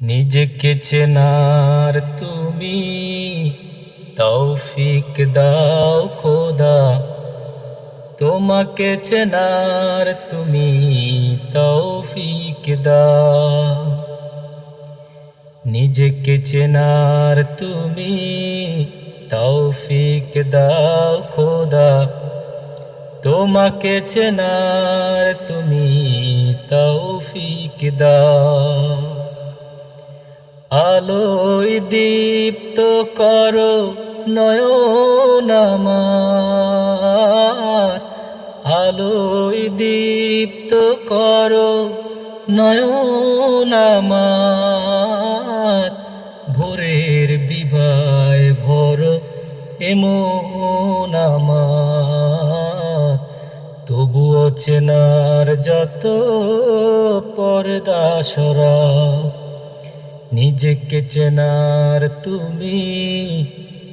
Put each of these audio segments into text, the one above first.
নিজেকে চেনার তুমি তৌফিক দাও খোদা। তোমাকে চেনার তুমি তৌফিক দাও। নিজেকে চেনার তুমি তৌফিক দাও খোদা। তোমাকে চেনার তুমি তৌফিক দাও। আলোয় দীপ্ত করো নয়ন আমার। আলোয় দীপ্ত করো নয়ন আমার। ভোরের বিভায় ভরো এমন আমার। তবুও চেনার যত পর্দা সরাও। নিজেকে চেনার তুমি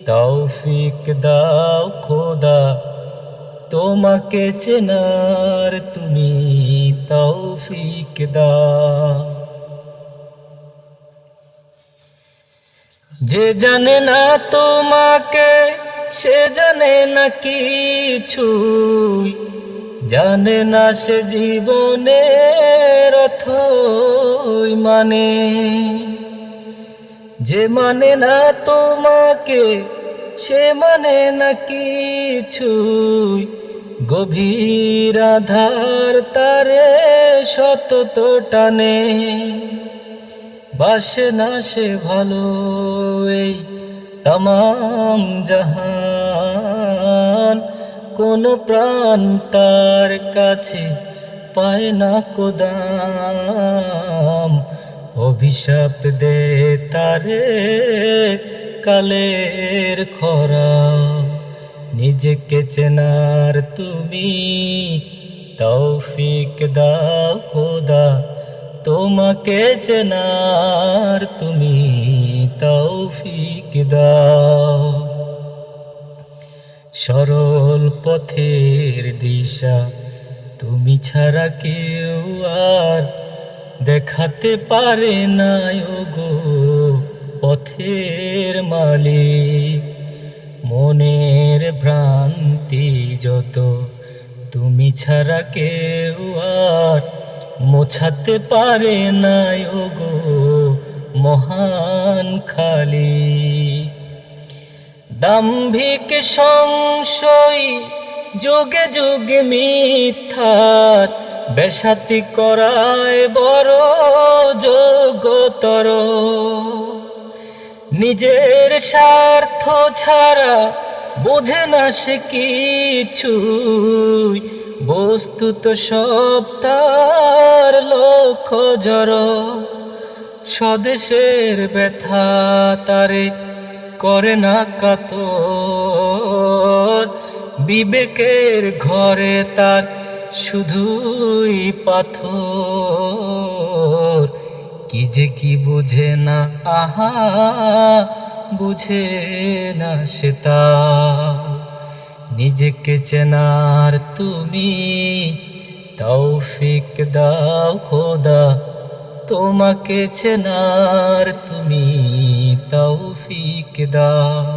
তৌফিক দাও খোদা। তোমাকে চেনার তুমি তৌফিক দাও। যে জানে না তোমাকে, সে জানে না কিছুই। জানে না সে জীবনের অথই মানে। যে মানে না তোমাকে, সে মানে না কিছুই। গভীর আধার তারে সতত টানে। বাসে না সে ভালো এই তাম জাহান। কোন প্রাণ তার কাছে পায় না কোদাম। অভিশাপ দে তারে কালের খরা। নিজেকে চেনার তুমি তৌফিক দাও খোদা। তোমাকে চেনার তুমি তৌফিক দাও। সরল পথের দিশা। তুমি ছাড়া কেউ আর দেখাতে পারে না গো পথের মালিক। মনের ভ্রান্তি যত, তুমি ছাড়া কেউ আর মোছাতে পারে না গো মহান খালি দাম্ভিক সংশয়, যুগে যুগে মিথ্যার বেসাতি করায় বড় যোগতর নিজের স্বার্থ ছাড়া বোঝে না সে কিছুই, বস্তুত সব তার লক্ষ জড়। স্বদেশের ব্যথা তারে করে না কাতর। বিবেকের ঘরে তার শুধুই পাথর। কি যে কি বুঝে না, আহা, বুঝে না সে তা। নিজেকে চেনার তুমি তৌফিক দাও খোদা, তোমাকে চেনার তুমি তৌফিক দাও।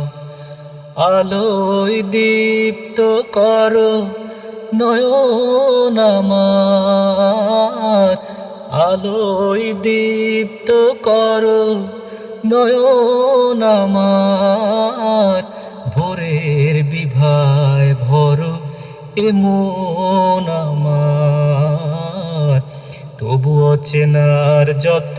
আলোয় দীপ্ত করো নয়ন আমার। আলোয় দীপ্ত করো নয়ন আমার। ভোরের বিভায় ভরো এমন আমার। তবুও চেনার যত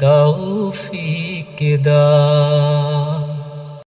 তৌফিক দাও